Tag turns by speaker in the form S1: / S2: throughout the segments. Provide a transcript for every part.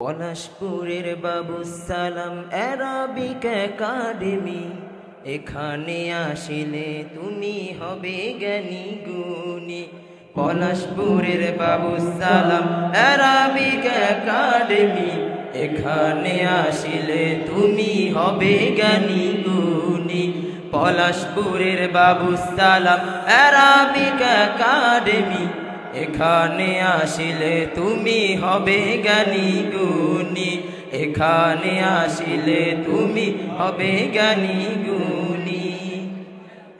S1: পলাশপুরের বাবু সালাম Arabic academy. এখানে আসিলে তুমি হবে জ্ঞানী গুণী। পলাশপুরের বাবু সালাম অ্যারাবিক একাডেমি। এখানে আসিলে তুমি হবে জ্ঞানী গুণী। পলাশপুরের বাবু সালাম অ্যারাবিক একাডেমি। এখানে আসিলে তুমি হবে জ্ঞানী গুণী। এখানে আসিলে তুমি হবে জ্ঞানী গুণী।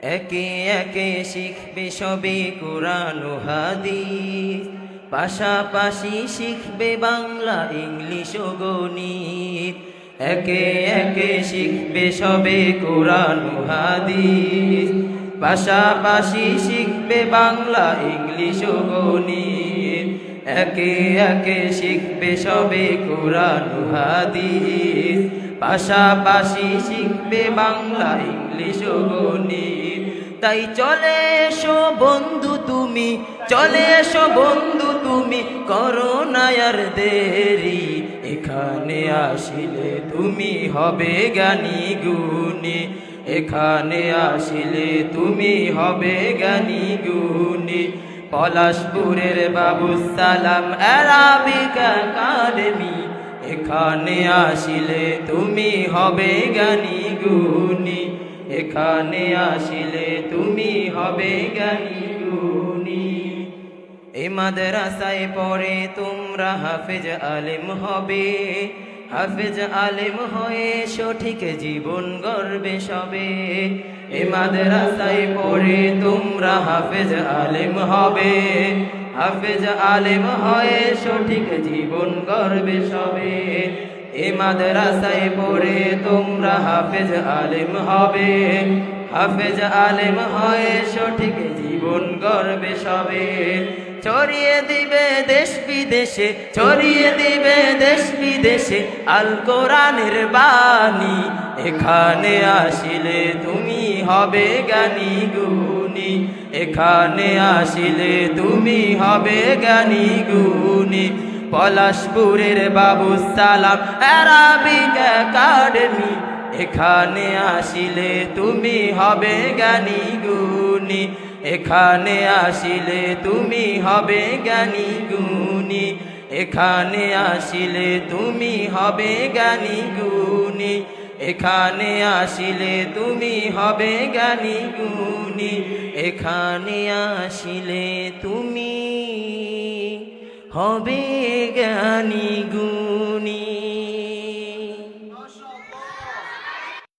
S1: একে একে শিখবে সবে কোরআন ও হাদিস। পাশাপাশি শিখবে বাংলা, ইংলিশ ও গণিত। একে একে শিখবে সবে কোরআন হাদিস। পাশাপাশি শিখবে বাংলা, ইংলিশ ও গণিত। একে একে শিখবে সবে কোরআন হাদিস। পাশাপাশি শিখবে বাংলা, ইংলিশ ও গণিত। তাই চলে এসো বন্ধু তুমি, চলে এসো বন্ধু তুমি, করো না দেরি। এখানে আসিলে তুমি হবে জ্ঞানী গুণী। এখানে আসিলে তুমি হবে জ্ঞানী গুণী। পলাশপুরের বাবু সালাম অ্যারাবিক একাডেমি। এখানে আসিলে তুমি হবে জ্ঞানী গুণী। এখানে আসিলে তুমি হবে জ্ঞানী গুণী। এ মাদ্রাসায় পড়ে তোমরা হাফেজ আলেম হবে। হাফেজ আলেম হয়ে সঠিক জীবন গর্বে সবে। এ মাদ্রাসায় পড়ে তোমরা হাফেজ আলেম হবে। হাফেজ আলেম হয়ে সঠিক জীবন গর্বে সবে। এ মাদ্রাসায় পড়ে তোমরা হাফেজ আলেম হবে। হাফেজ আলেম হয়ে সঠিক জীবন গর্বে সবে। ছড়িয়ে দিবে দেশ বিদেশে, ছড়িয়ে দিবে দেশ বিদেশে, আল কোরআনের বাণী। এখানে আসিলে তুমি হবে জ্ঞানী গুণী। এখানে আসিলে তুমি হবে জ্ঞানী গুণী। পলাশপুরের বাবু সালাম, অ্যারাবিক একাডেমি। এখানে আসিলে তুমি হবে জ্ঞানী গুণী। এখানে আসিলে তুমি হবে জ্ঞানী গুণী। এখানে আসিলে তুমি হবে জ্ঞানী গুণী। এখানে আসিলে তুমি হবে জ্ঞানী গুণী। এখানে আসিলে তুমি হবে জ্ঞানী গুণী।